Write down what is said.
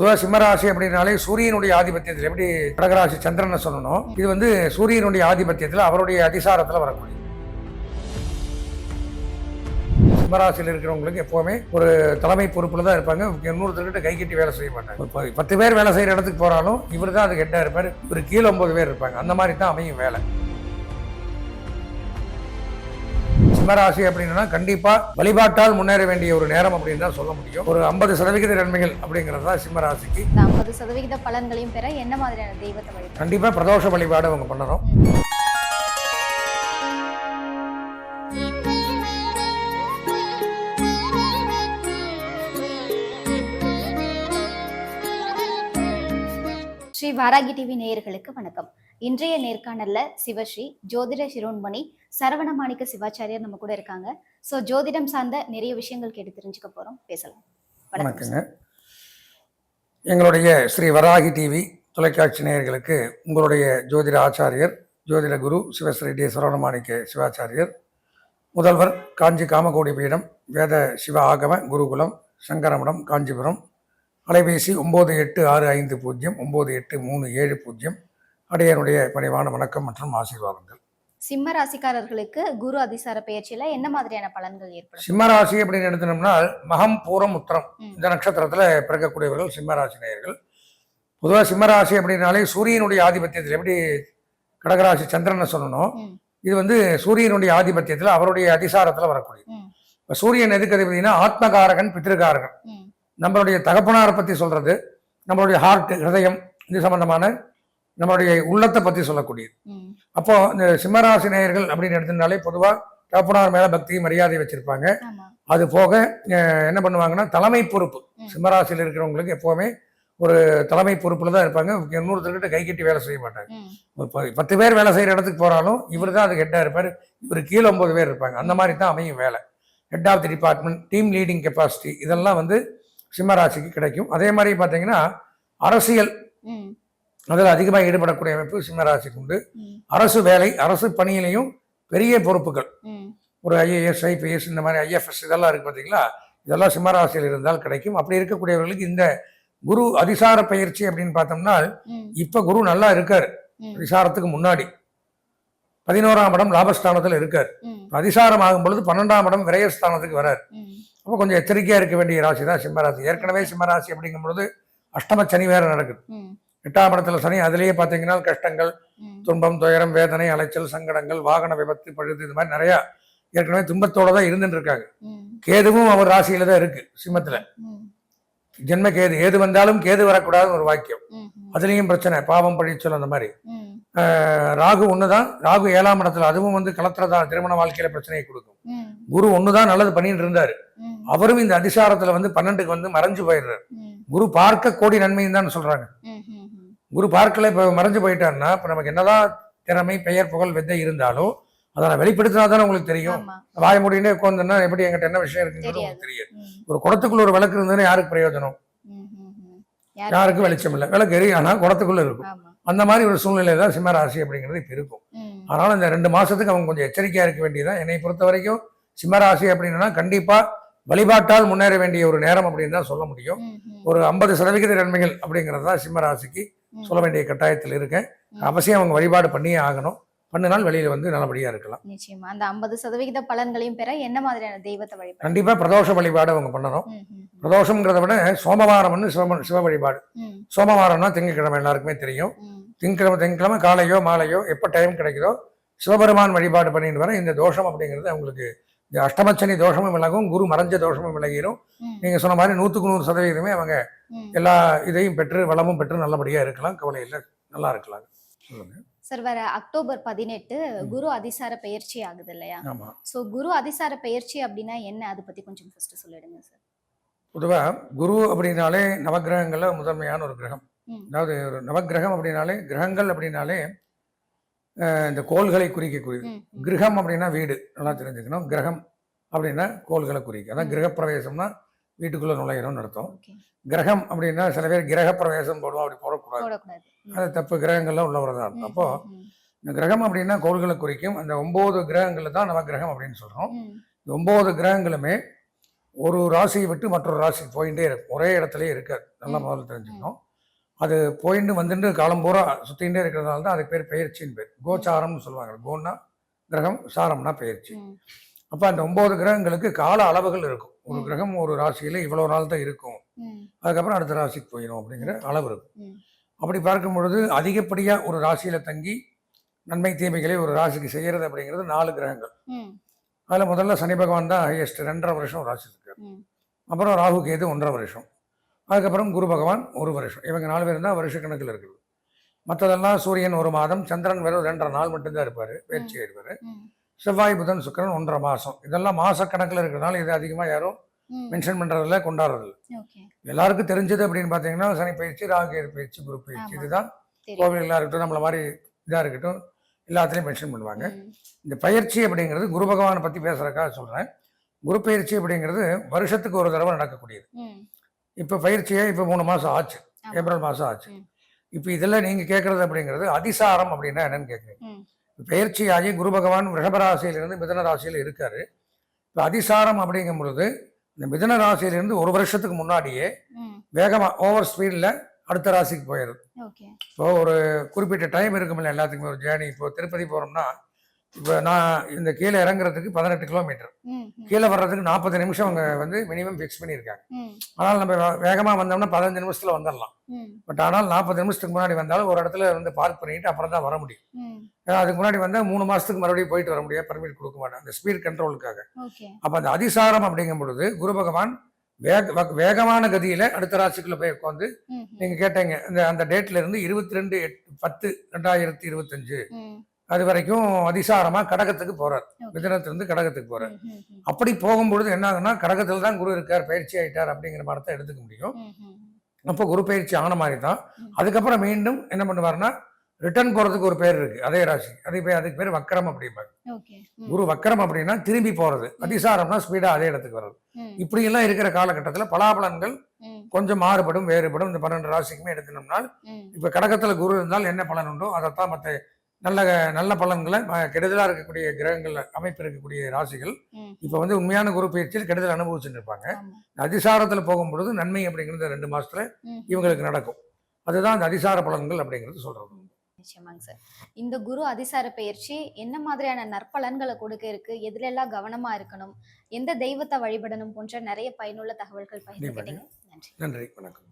பொதுவாக சிம்மராசி அப்படின்னாலே சூரியனுடைய ஆதிபத்தியத்தில் எப்படி கடகராசி சந்திரனை சொல்லணும் இது வந்து சூரியனுடைய ஆதிபத்தியத்தில் அவருடைய அதிசாரத்தில் வரக்கூடிய சிம்மராசியில் இருக்கிறவங்களுக்கு எப்போவுமே ஒரு தலைமை பொறுப்பில் தான் இருப்பாங்க. இன்னொருத்தர்கிட்ட கை கட்டி வேலை செய்ய மாட்டாங்க. பத்து பேர் வேலை செய்கிற இடத்துக்கு போகிறாலும் இவர் தான் அதுக்கு ஹெட்டாக இருப்பார். ஒரு கீழே ஒன்பது பேர் இருப்பாங்க. அந்த மாதிரி தான் அமையும் வேலை. சிம்மராசி அப்படின்னா கண்டிப்பா வழிபாட்டால் முன்னேற வேண்டிய ஒரு நேரம் அப்படின்னு தான் சொல்ல முடியும். ஒரு ஐம்பது சதவிகித நன்மைகள் அப்படிங்கிறது தான் சிம்மராசிக்கு ஐம்பது சதவிகித பலன்களையும் பெற என்ன மாதிரியான தெய்வத்தை வழிபட கண்டிப்பா பிரதோஷ வழிபாடு அவங்க பண்ணணும். ஸ்ரீ வாராகி டிவி நேயர்களுக்கு வணக்கம். இன்றைய நேர்காணல்ல சிவஸ்ரீ ஜோதிட சிரோன்மணி சரவணமாணிக்க சிவாச்சாரியார் நம்ம கூட இருக்காங்க. ஸோ ஜோதிடம் சார்ந்த நிறைய விஷயங்கள் கேட்டு தெரிஞ்சுக்க போறோம். பேசலாம். வணக்கம் வணக்கங்க. எங்களுடைய ஸ்ரீ வராகி டிவி தொலைக்காட்சி நேயர்களுக்கு உங்களுடைய ஜோதிட ஆச்சாரியர் ஜோதிட குரு சிவஸ்ரீ டி. சரவணமாணிக்க சிவாச்சாரியர் முதல்வர் காஞ்சி காமகோடி பீடம் வேத சிவ ஆகம குருகுலம் சங்கரமடம் காஞ்சிபுரம் அலைபேசி ஒம்பது எட்டு ஆறு ஐந்து பூஜ்ஜியம் ஒம்பது எட்டு மூணு ஏழு பூஜ்ஜியம் அடையனுடைய பணிவான வணக்கம் மற்றும் ஆசீர்வாதங்கள். சிம்ம ராசிக்காரர்களுக்கு குரு அதிசார பயிற்சியில என்ன மாதிரியான பலன்கள் ஏற்படும்? சிம்மராசி அப்படின்னு எடுத்தோம்னா மகம் பூரம் உத்திரம். இந்த நட்சத்திரத்தில் பிறக்கக்கூடியவர்கள் சிம்மராசி நேயர்கள். பொதுவாக சிம்மராசி அப்படின்னாலே சூரியனுடைய ஆதிபத்தியத்தில் எப்படி கடகராசி சந்திரனை சொல்லணும்? இது வந்து சூரியனுடைய ஆதிபத்தியத்தில் அவருடைய அதிசாரத்தில் வரக்கூடியது இப்போ சூரியன் எதுக்கு அதிபதினா ஆத்மகாரகன் பித்திருக்காரகன். நம்மளுடைய தகப்பனாரை பற்றி சொல்றது நம்மளுடைய ஹார்ட் ஹிருதயம் இது சம்பந்தமான நம்மளுடைய உள்ளத்தை பற்றி சொல்லக்கூடியது. அப்போ இந்த சிம்மராசி நேயர்கள் அப்படின்னு எடுத்திருந்தாலே பொதுவாக தகப்பனார் மேல பக்தி மரியாதை வச்சிருப்பாங்க. அது போக என்ன பண்ணுவாங்கன்னா தலைமை பொறுப்பு. சிம்மராசியில் இருக்கிறவங்களுக்கு எப்போவுமே ஒரு தலைமை பொறுப்பில் தான் இருப்பாங்க. இன்னொருத்தர்கிட்ட கை கட்டி வேலை செய்ய மாட்டாங்க. ஒரு பத்து பேர் வேலை செய்கிற இடத்துக்கு போகிறாலும் இவர் தான் அதுக்கு ஹெட்டாக இருப்பார். இவர் கீழே ஒன்பது பேர் இருப்பாங்க. அந்த மாதிரி தான் அமையும் வேலை. Head of the department team leading capacity இதெல்லாம் வந்து சிம்மராசிக்கு கிடைக்கும். அதே மாதிரி பார்த்தீங்கன்னா அரசியல் அதில் அதிகமாக ஈடுபடக்கூடிய அமைப்பு சிம்மராசிக்கு உண்டு. அரசு வேலை அரசு பணியிலையும் பெரிய பொறுப்புகள். ஒரு ஐஏஎஸ் ஐபிஎஸ் இந்த மாதிரி ஐஎஃப்எஸ் இதெல்லாம் இருக்கு பார்த்தீங்களா? இதெல்லாம் சிம்மராசியில் இருந்தால் கிடைக்கும். அப்படி இருக்கக்கூடியவர்களுக்கு இந்த குரு அதிசார பயிற்சி அப்படின்னு பார்த்தோம்னா இப்போ குரு நல்லா இருக்காரு. அதிசாரத்துக்கு முன்னாடி. பதினோராம் இடம் லாபஸ்தானத்தில் இருக்கார். அதிசாரம் ஆகும் பொழுது பன்னெண்டாம் இடம் விரயஸ்தானத்துக்கு வரார். அப்போ கொஞ்சம் எச்சரிக்கையாக இருக்க வேண்டிய ராசி தான் சிம்மராசி. ஏற்கனவே சிம்மராசி அப்படிங்கும் பொழுது அஷ்டம சனி வேற நடக்குது. எட்டாம் இடத்துல சனி அதிலேயே பார்த்தீங்கன்னா கஷ்டங்கள் துன்பம் துயரம் வேதனை அலைச்சல் சங்கடங்கள் வாகன விபத்து பழுது இது மாதிரி நிறையா ஏற்கனவே துன்பத்தோட தான் இருந்துட்டு இருக்காங்க. கேதுவும் அவர் ராசியில தான் இருக்கு சிம்மத்துல. ஜென்ம கேது ஏது வந்தாலும் கேது வரக்கூடாதுன்னு ஒரு வாக்கியம். அதுலேயும் பிரச்சனை பாவம் பழிச்சல் அந்த மாதிரி. ராகு ஒன்று தான் ராகு ஏழாம் இடத்துல அதுவும் வந்து கலத்திரதான் திருமண வாழ்க்கையில பிரச்சனையை கொடுக்கும். குரு ஒன்று தான் நல்லது பண்ணிட்டு இருந்தாரு. அவரும் இந்த அதிசாரத்துல வந்து பன்னெண்டுக்கு வந்து மறைஞ்சு போயிடுறாரு. குரு பார்க்க கோடி நன்மையும் தான் சொல்றாங்க. குரு பார்க்கல இப்போ மறைஞ்சு போயிட்டாருன்னா இப்போ நமக்கு என்னதான் திறமை பெயர் புகழ் வித்தை இருந்தாலும் அதை நான் வெளிப்படுத்தினா தானே உங்களுக்கு தெரியும். வாய முடியுன்னே உட்காந்துன்னா எப்படி என்கிட்ட என்ன விஷயம் இருக்குங்கிறது. உங்களுக்கு தெரியாது. ம், ஒரு குடத்துக்குள்ள ஒரு விளக்கு இருந்ததுன்னா யாருக்கு பிரயோஜனம். யாருக்கும் வெளிச்சம் இல்லை. விளக்கு எரி ஆனால் குடத்துக்குள்ள இருக்கும். அந்த மாதிரி ஒரு சூழ்நிலை தான் சிம்மராசி அப்படிங்கிறது இப்போ இருக்கும். அதனால இந்த ரெண்டு மாசத்துக்கு அவங்க கொஞ்சம் எச்சரிக்கையா இருக்க வேண்டியதுதான். என்னை பொறுத்த வரைக்கும் சிம்மராசி அப்படின்னா கண்டிப்பா வழிபாட்டால் முன்னேற வேண்டிய ஒரு நேரம் அப்படின்னு தான் சொல்ல முடியும். ஒரு ஐம்பது சதவிகித நன்மைகள் அப்படிங்கிறது தான் சிம்மராசிக்கு. சொல்ல வேண்டிய கட்டாயத்தில் இருக்கேன். அவசியம் அவங்க வழிபாடு பண்ணியே ஆகணும். பண்ணினால் வெளியில வந்து நல்லபடியா இருக்கலாம். நிச்சயமா. அந்த ஐம்பது சதவிகித பலன்களையும் பெற என்ன மாதிரியான தெய்வத்தை வழிபட கண்டிப்பா பிரதோஷ வழிபாடு அவங்க பண்ணணும். பிரதோஷங்கிறத விட சோமவாரம்னு சிவ சிவ வழிபாடு. சோமவாரம்னா திங்கட்கிழமை எல்லாருக்குமே தெரியும். திங்கக்கிழமை திங்கக்கிழமை காலையோ மாலையோ எப்போ டைம் கிடைக்குதோ சிவபெருமான் வழிபாடு பண்ணிட்டு வர இந்த தோஷம் அப்படிங்கிறது அவங்களுக்கு அஷ்டமச்சனி தோஷமும் விலகும் குரு மறைஞ்ச தோஷமும் விலகிரும். ம், நீங்கள் சொன்ன மாதிரி நூற்றுக்கு நூறு சதவீதமே அவங்க. எல்லா இதையும் பெற்று வளமும் பெற்று நல்லபடியாக இருக்கலாம். கவலை இல்லை. நல்லா இருக்கலாம். சொல்லுங்க. சார் வர அக்டோபர் பதினெட்டு குரு அதிசார பயிற்சி ஆகுது இல்லையா? சோ குரு அதிசார பயிற்சி அப்படின்னா என்ன? அதை பத்தி கொஞ்சம் ஃபர்ஸ்ட் சொல்லிடுங்க சார். பொதுவாக குரு அப்படின்னாலே நவக்கிரகங்களில் முதன்மையான ஒரு கிரகம். அதாவது ஒரு நவக்கிரகம் அப்படின்னாலே கிரகங்கள் அப்படின்னாலே இந்த கோள்களை குறிக்கக்கூடியது. கிரகம் அப்படின்னா வீடு. நல்லா தெரிஞ்சுக்கணும். கிரகம் அப்படின்னா கோள்களை குறிக்கும். அதான். கிரகப்பிரவேசம்னா வீட்டுக்குள்ளே நுழையிறோம்னு அர்த்தம். கிரகம் அப்படின்னா சில பேர் கிரகப்பிரவேசம் போடுவோம் அப்படி போடக்கூடாது. அது தப்பு. கிரகங்கள்லாம் உள்ளவர் தான். ம், அர்த்தம் அப்போ இந்த கிரகம் அப்படின்னா கோள்களை குறிக்கும். அந்த ஒன்பது கிரகங்கள் தான் நவ கிரகம் அப்படின்னு சொல்கிறோம் இந்த ஒன்பது கிரகங்களுமே ஒரு ராசியை விட்டு மற்றொரு ராசி போயிட்டே இருக்கும். ஒரே இடத்துலயே இருக்காது. நல்லா. முதல்ல தெரிஞ்சுக்கணும். அது போயிட்டு வந்துட்டு காலம் பூரா சுத்திகிட்டே இருக்கிறதுனால தான் அதுக்கு பேர் பெயர்ச்சின்னு பேர். கோச்சாரம்னு சொல்லுவாங்க கோன்னா கிரகம் சாரம்னா பெயர்ச்சி. ம், அப்போ அந்த ஒன்பது கிரகங்களுக்கு கால அளவுகள் இருக்கும். ஒரு. கிரகம் ஒரு ராசியில இவ்வளவு நாள் தான் இருக்கும். அதுக்கப்புறம் அடுத்த ராசிக்கு போயிடும் அப்படிங்கிற அளவு இருக்கும். அப்படி பார்க்கும் பொழுது அதிகப்படியாக ஒரு ராசியில தங்கி நன்மை தீமைகளை ஒரு ராசிக்கு செய்யறது அப்படிங்கிறது நாலு கிரகங்கள். அதில் முதல்ல சனி பகவான் தான் ஹையஸ்ட் ரெண்டரை வருஷம் ராசி இருக்கார். ம், அப்புறம் ராகு கேது ஒன்றரை வருஷம். அதுக்கப்புறம் குரு பகவான் ஒரு வருஷம். இவங்க நாலு பேர் தான் வருஷ கணக்கில் இருக்குது. மற்றதெல்லாம் சூரியன் ஒரு மாதம் சந்திரன் வெறும் ரெண்டரை நாள் மட்டும்தான் இருப்பார் பயிற்சி இருப்பார் செவ்வாய் புதன் சுக்கிரன் ஒன்றரை மாதம் இதெல்லாம் மாச கணக்கில் இருக்கிறதுனால இது அதிகமாக யாரும். மென்ஷன் பண்ணுறதில்ல கொண்டாடுறதில்ல. எல்லாருக்கும் தெரிஞ்சது அப்படின்னு பார்த்தீங்கன்னா சனி பயிற்சி ராகு கேது பயிற்சி குரு பயிற்சி. இதுதான். கோவில்களாக இருக்கட்டும் நம்மள மாதிரி இதாக இருக்கட்டும் எல்லாத்துலேயும் மென்ஷன் பண்ணுவாங்க. இந்த பயிற்சி அப்படிங்கிறது குரு பகவானை பற்றி பேசுறதுக்காக சொல்கிறேன் குரு பயிற்சி அப்படிங்கிறது வருஷத்துக்கு ஒரு தடவை நடக்கக்கூடியது. இப்போ பயிற்சியே இப்போ மூணு மாதம் ஆச்சு. ஏப்ரல் மாதம் ஆச்சு. இப்போ இதில் நீங்கள் கேட்குறது அப்படிங்கிறது அதிசாரம் அப்படின்னா என்னன்னு கேட்குறீங்க ம், பயிற்சி ஆகி குரு பகவான் ரிஷபராசியிலிருந்து மிதன ராசியில் இருக்காரு. இப்போ அதிசாரம் அப்படிங்கும் பொழுது இந்த மிதன ராசியிலிருந்து ஒரு வருஷத்துக்கு முன்னாடியே வேகமாக ஓவர் ஸ்பீடில் அடுத்த ராசிக்கு போயிடுது. இப்போ ஒரு குறிப்பிட்ட டைம் இருக்குமில்ல எல்லாத்துக்குமே ஒரு ஜேர்னி இப்போ திருப்பதி போகிறோம்னா இப்போ நான் இந்த கீழே இறங்குறதுக்கு பதினெட்டு கிலோமீட்டர். கீழே வர்றதுக்கு நாற்பது நிமிஷம் அவங்க வந்து மினிமம் ஃபிக்ஸ் பண்ணியிருக்காங்க. ஆனால் நம்ம வேகமாக வந்தோம்னா பதினஞ்சு நிமிஷத்தில் வந்துடலாம் பட் ஆனால் நாற்பது நிமிஷத்துக்கு முன்னாடி வந்தாலும் ஒரு இடத்துல வந்து பார்க் பண்ணிட்டு அப்புறம் தான் வர முடியும். ஏன்னா அதுக்கு முன்னாடி வந்தால் மூணு மாதத்துக்கு மறுபடியும் போயிட்டு வர முடியாது பர்மிட் கொடுக்க மாட்டேன் அந்த ஸ்பீட் கண்ட்ரோலுக்காக அப்போ அந்த அதிசாரம் அப்படிங்கும் பொழுது குரு பகவான் வேக வேகமான கதியில அடுத்த ராசிக்குள்ள போய் உட்காந்து நீங்க கேட்டீங்க இந்த அந்த டேட்ல இருந்து இருபத்தி ரெண்டு பத்து ரெண்டாயிரத்தி இருபத்தஞ்சு. அது வரைக்கும் அதிசாரமா கடகத்துக்கு போறார். ஓகே. மிதனத்திலிருந்து கடகத்துக்கு ம், அப்படி போகும்பொழுது என்ன ஆகுன்னா கடகத்தில் தான் குரு இருக்கார் பயிற்சி ஆயிட்டார் அப்படிங்கிற மாதிரி தான் எடுத்துக்க முடியும். அப்போ குரு பயிற்சி ஆன மாதிரி தான். அதுக்கப்புறம் மீண்டும் என்ன பண்ணுவாருன்னா ரிட்டர்ன் போறதுக்கு ஒரு பேர் இருக்கு அதே ராசி. அதே பேர் அதுக்கு பேர் வக்கரம் அப்படிம்பாங்க குரு வக்கரம் அப்படின்னா திரும்பி போறது. அதிசாரம்னா ஸ்பீடா அதே இடத்துக்கு வர்றது. இப்படி எல்லாம் இருக்கிற காலகட்டத்தில் பலாபலன்கள் கொஞ்சம் மாறுபடும் வேறுபடும். இந்த பன்னெண்டு ராசிக்குமே எடுக்கணும்னா ம், இப்ப கடகத்துல குரு இருந்தால் என்ன பலன் உண்டோ அதைத்தான் மற்ற நல்ல நல்ல பலன்களை ம- கெடுதலா இருக்கக்கூடிய கிரகங்கள் அமைப்பு இருக்கக்கூடிய ராசிகள் இப்ப வந்து உண்மையான குரு பயிற்சியில் கெடுதல் அனுபவிச்சுட்டு இருப்பாங்க. அதிசாரத்துல போகும்பொழுது நன்மை அப்படிங்கிறது ரெண்டு மாசத்துல இவங்களுக்கு நடக்கும். அதுதான் அந்த அதிசார பலன்கள் அப்படிங்கிறது சொல்றது. நிச்சயமாங்க சார். இந்த குரு அதிசார பயிற்சி என்ன மாதிரியான நற்பலன்களை கொடுக்க இருக்கு? எதுல எல்லாம் கவனமா இருக்கணும்? எந்த தெய்வத்தை வழிபடணும்? போன்ற நிறைய பயனுள்ள தகவல்கள் பகிர்ந்துக்கிட்டீங்க நன்றி. நன்றி. வணக்கம்.